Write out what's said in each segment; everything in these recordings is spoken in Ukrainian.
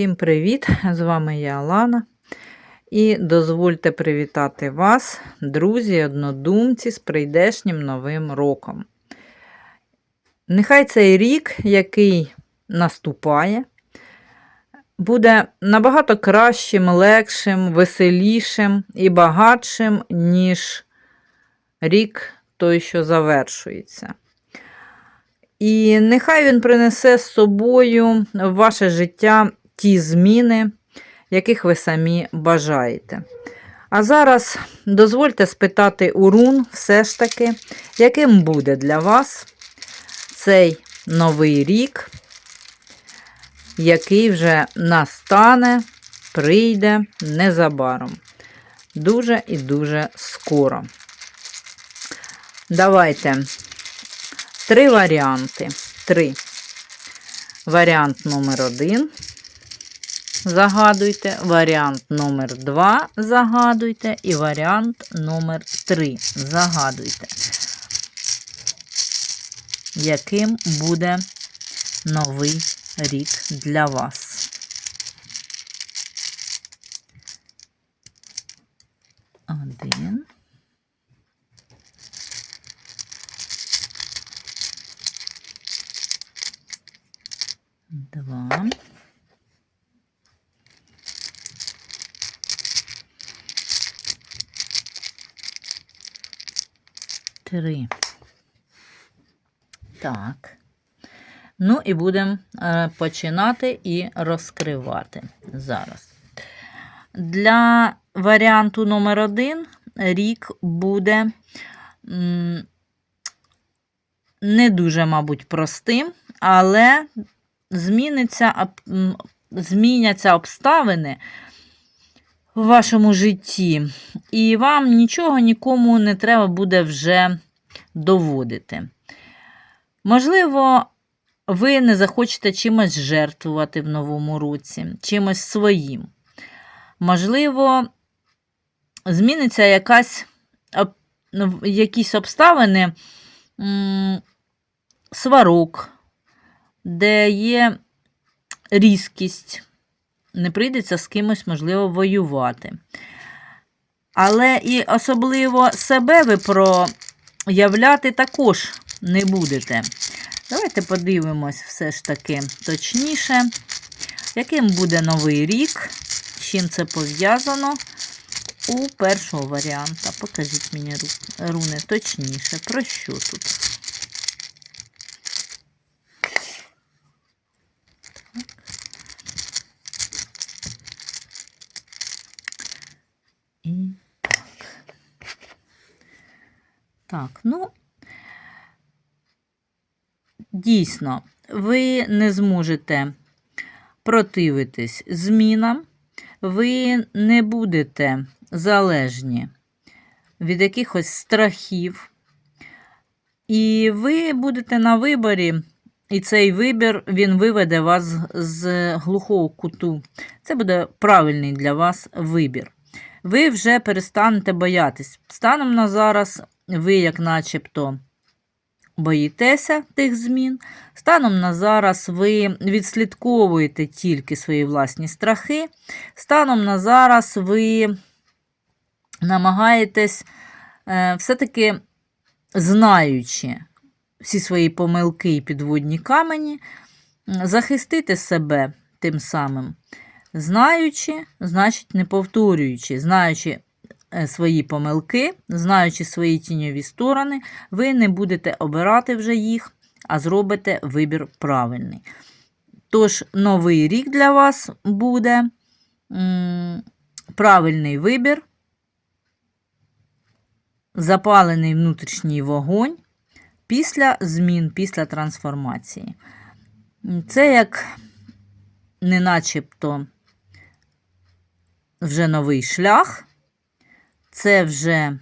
Всім привіт! З вами я Алана. І дозвольте привітати вас, друзі, однодумці, з прийдешнім новим роком. Нехай цей рік, який наступає, буде набагато кращим, легшим, веселішим і багатшим, ніж рік той, що завершується. І нехай він принесе з собою в ваше життя ті зміни, яких ви самі бажаєте. А зараз дозвольте спитати у рун все ж таки, яким буде для вас цей новий рік, який вже настане, прийде незабаром. Дуже і дуже скоро. Давайте три варіанти. Три. Варіант номер один. Загадуйте. Варіант номер два. Загадуйте. І варіант номер три. Загадуйте. Яким буде новий рік для вас? Один. Два. Три. Так. Ну і будемо е, починати і розкривати зараз. Для варіанту номер один рік буде не дуже, мабуть, простим, але зміниться, зміняться обставини в вашому житті, і вам нічого нікому не треба буде вже доводити. Можливо, ви не захочете чимось жертвувати в новому році, чимось своїм. Можливо, зміниться якась, якісь обставини сварок, де є різкість, не прийдеться з кимось, можливо, воювати. Але і особливо себе ви проявляти також не будете. Давайте подивимось все ж таки точніше, яким буде новий рік, чим це пов'язано у першого варіанта. Покажіть мені руни точніше, про що тут. Ну, дійсно, ви не зможете противитись змінам, ви не будете залежні від якихось страхів, і ви будете на виборі, і цей вибір він виведе вас з- глухого куту. Це буде правильний для вас вибір. Ви вже перестанете боятись. Станом на зараз ви, як начебто, боїтеся тих змін. Станом на зараз ви відслідковуєте тільки свої власні страхи. Станом на зараз ви намагаєтесь е, все-таки знаючи всі свої помилки і підводні камені, захистити себе тим самим. Знаючи, значить не повторюючи, знаючи свої помилки, знаючи свої тіньові сторони, ви не будете обирати вже їх, а зробите вибір правильний. Тож, новий рік для вас буде правильний вибір, запалений внутрішній вогонь після змін, після трансформації. Це як не начебто вже новий шлях, це вже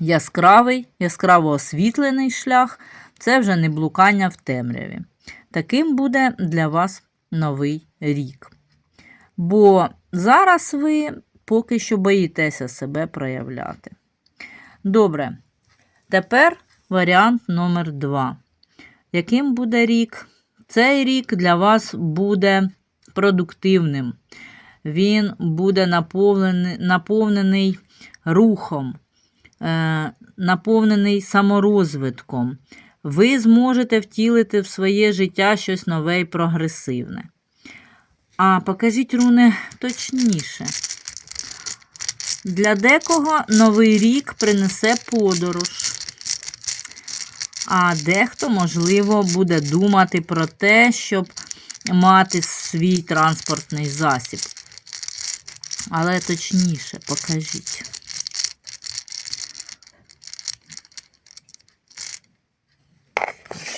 яскравий, яскраво освітлений шлях, це вже не блукання в темряві. Таким буде для вас новий рік. Бо зараз ви поки що боїтеся себе проявляти. Добре. Тепер варіант номер два. Яким буде рік? Цей рік для вас буде продуктивним. Він буде наповнений, наповнений рухом, е, наповнений саморозвитком. Ви зможете втілити в своє життя щось нове і прогресивне. А покажіть руни точніше. Для декого новий рік принесе подорож. А дехто, можливо, буде думати про те, щоб мати свій транспортний засіб. Але точніше, покажіть.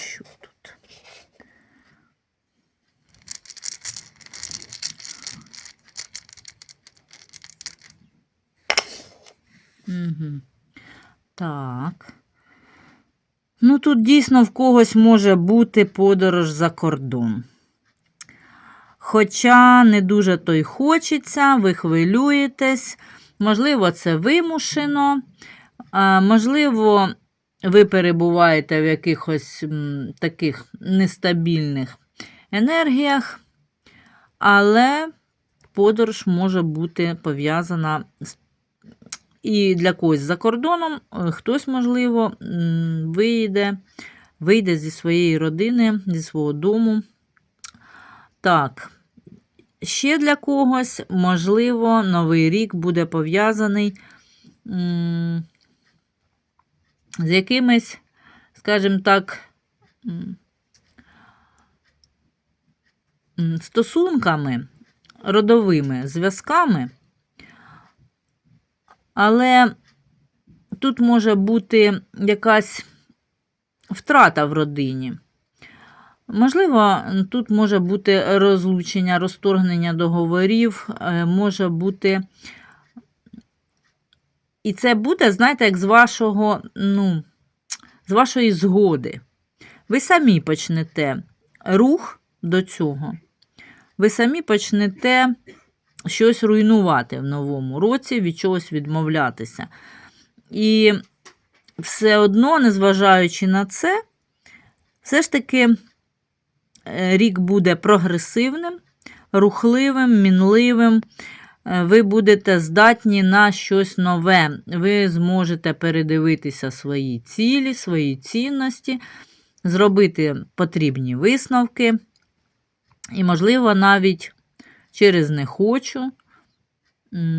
Що тут? Так. Ну, тут дійсно в когось може бути подорож за кордон. Хоча не дуже то й хочеться, ви хвилюєтесь, можливо, це вимушено, можливо, ви перебуваєте в якихось таких нестабільних енергіях, але подорож може бути пов'язана з і для когось за кордоном, хтось, можливо, вийде, вийде зі своєї родини, зі свого дому. Так, ще для когось, можливо, Новий рік буде пов'язаний з якимись, скажімо так, стосунками, родовими зв'язками. Але тут може бути якась втрата в родині. Можливо, тут може бути розлучення, розторгнення договорів, е, може бути. І це буде, знаєте, як з вашого, ну, з вашої згоди. Ви самі почнете рух до цього. Ви самі почнете щось руйнувати в новому році, від чогось відмовлятися. І все одно, незважаючи на це, все ж таки рік буде прогресивним, рухливим, мінливим. Е, Ви будете здатні на щось нове. Ви зможете передивитися свої цілі, свої цінності, зробити потрібні висновки. І, можливо, навіть через не хочу,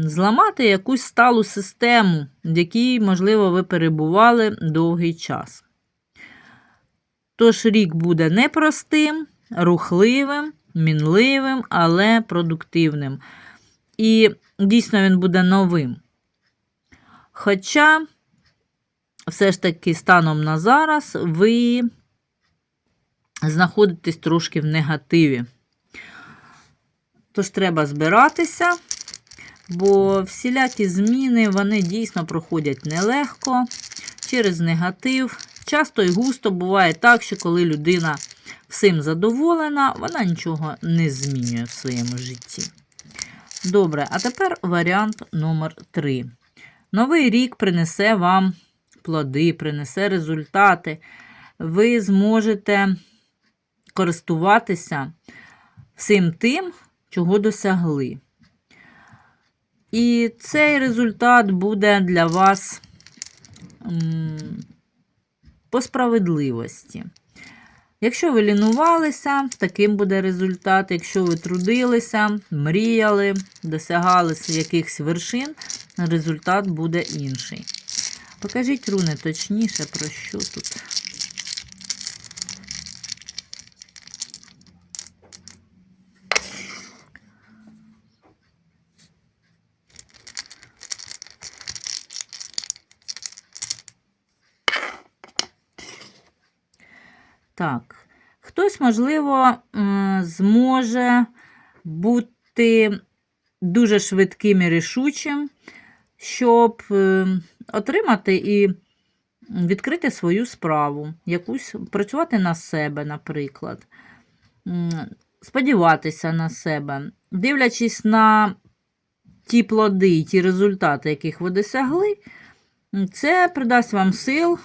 зламати якусь сталу систему, в якій, можливо, ви перебували довгий час. Тож рік буде непростим, рухливим, мінливим, але продуктивним. І дійсно він буде новим. Хоча, все ж таки, станом на зараз, ви знаходитесь трошки в негативі. Тож треба збиратися, бо всілякі зміни вони дійсно проходять нелегко через негатив. Часто і густо буває так, що коли людина всім задоволена, вона нічого не змінює в своєму житті. Добре, а тепер варіант номер 3. Новий рік принесе вам плоди, принесе результати. Ви зможете користуватися всім тим, чого досягли. І цей результат буде для вас по справедливості. Якщо ви лінувалися, таким буде результат. Якщо ви трудилися, мріяли, досягали якихось вершин, результат буде інший. Покажіть руни точніше, про що тут. Так, хтось, можливо, зможе бути дуже швидким і рішучим, щоб е, отримати і відкрити свою справу, якусь працювати на себе, наприклад, сподіватися на себе, дивлячись на ті плоди, ті результати, яких ви досягли, це придасть вам сил,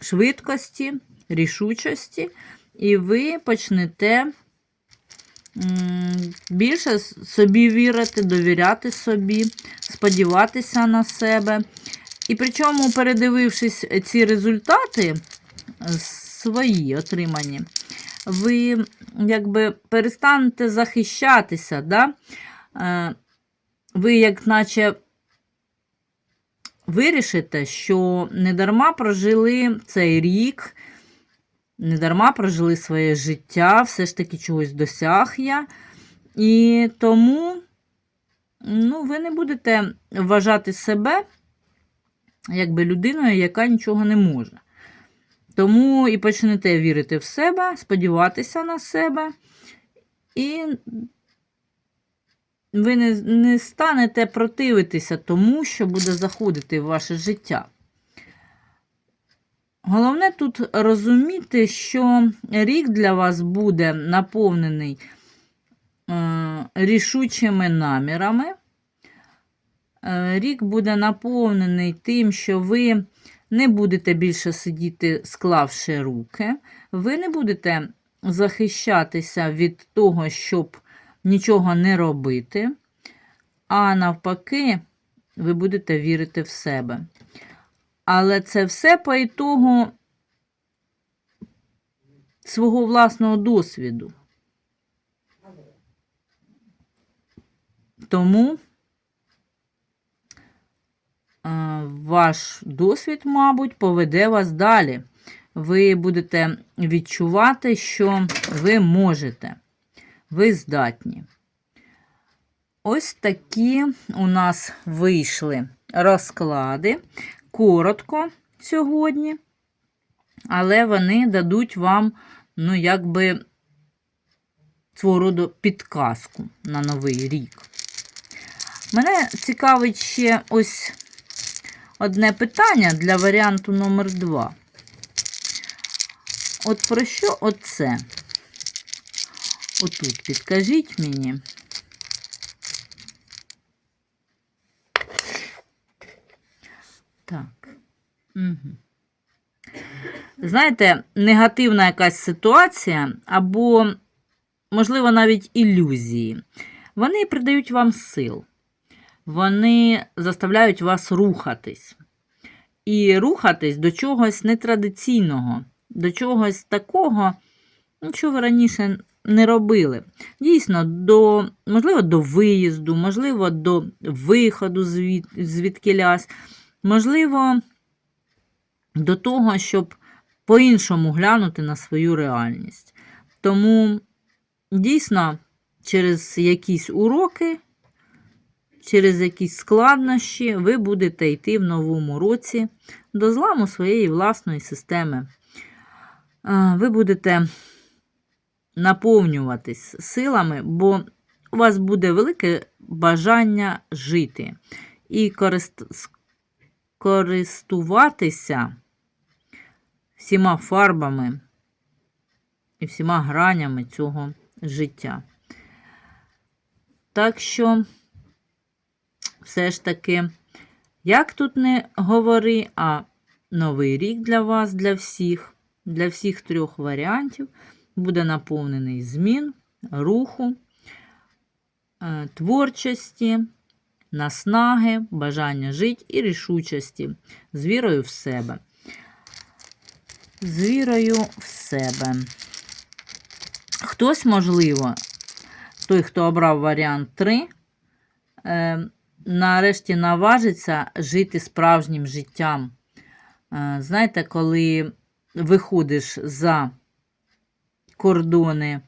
швидкості рішучості, і ви почнете більше собі вірити, довіряти собі, сподіватися на себе. І причому, передивившись ці результати е, свої отримані, ви якби перестанете захищатися, да? Е, ви як наче вирішите, що не дарма прожили цей рік, не дарма прожили своє життя, все ж таки чогось досяг я. І тому ну, ви не будете вважати себе якби людиною, яка нічого не може. Тому і почнете вірити в себе, сподіватися на себе, і ви не, не станете противитися тому, що буде заходити в ваше життя. Головне тут розуміти, що рік для вас буде наповнений е, рішучими намірами. Е, Рік буде наповнений тим, що ви не будете більше сидіти, склавши руки, ви не будете захищатися від того, щоб нічого не робити, а навпаки, ви будете вірити в себе. Але це все по ітогу свого власного досвіду. Тому ваш досвід, мабуть, поведе вас далі. Ви будете відчувати, що ви можете, ви здатні. Ось такі у нас вийшли розклади. Коротко сьогодні, але вони дадуть вам, ну, якби, свого роду підказку на новий рік. Мене цікавить ще ось одне питання для варіанту номер 2. От про що оце? Отут підкажіть мені. Так. Угу. Знаєте, негативна якась ситуація або, можливо, навіть ілюзії. Вони придають вам сил. Вони заставляють вас рухатись. І рухатись до чогось нетрадиційного, до чогось такого, ну, що ви раніше не робили. Дійсно, до, можливо, до виїзду, можливо, до виходу звід, звідкилясь, можливо, до того, щоб по-іншому глянути на свою реальність. Тому дійсно, через якісь уроки, через якісь складнощі ви будете йти в новому році до зламу своєї власної системи. Ви будете наповнюватись силами, бо у вас буде велике бажання жити і корист- користуватися всіма фарбами і всіма гранями цього життя. Так що, все ж таки, як тут не говори, а новий рік для вас, для всіх, для всіх трьох варіантів буде наповнений змін, руху, е, творчості, наснаги, бажання жити і рішучості з вірою в себе. З вірою в себе. Хтось, можливо, той, хто обрав варіант 3, е, нарешті наважиться жити справжнім життям. Е, знаєте, коли виходиш за кордони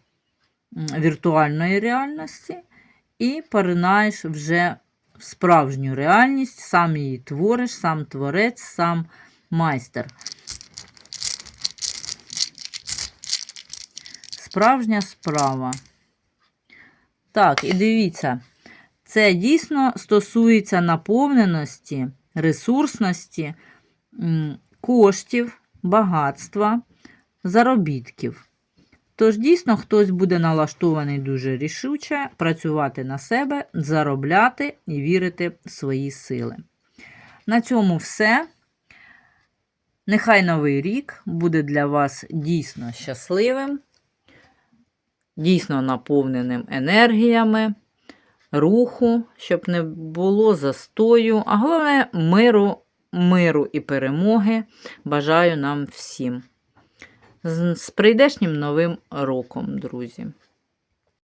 віртуальної реальності і поринаєш вже в справжню реальність, сам її твориш, сам творець, сам майстер. Справжня справа. Так, і дивіться, це дійсно стосується наповненості, ресурсності, коштів, багатства, заробітків. Тож, дійсно, хтось буде налаштований дуже рішуче працювати на себе, заробляти і вірити в свої сили. На цьому все. Нехай новий рік буде для вас дійсно щасливим. дійсно наповненим енергіями, руху, щоб не було застою, а головне миру, миру і перемоги бажаю нам всім. З прийдешнім новим роком, друзі!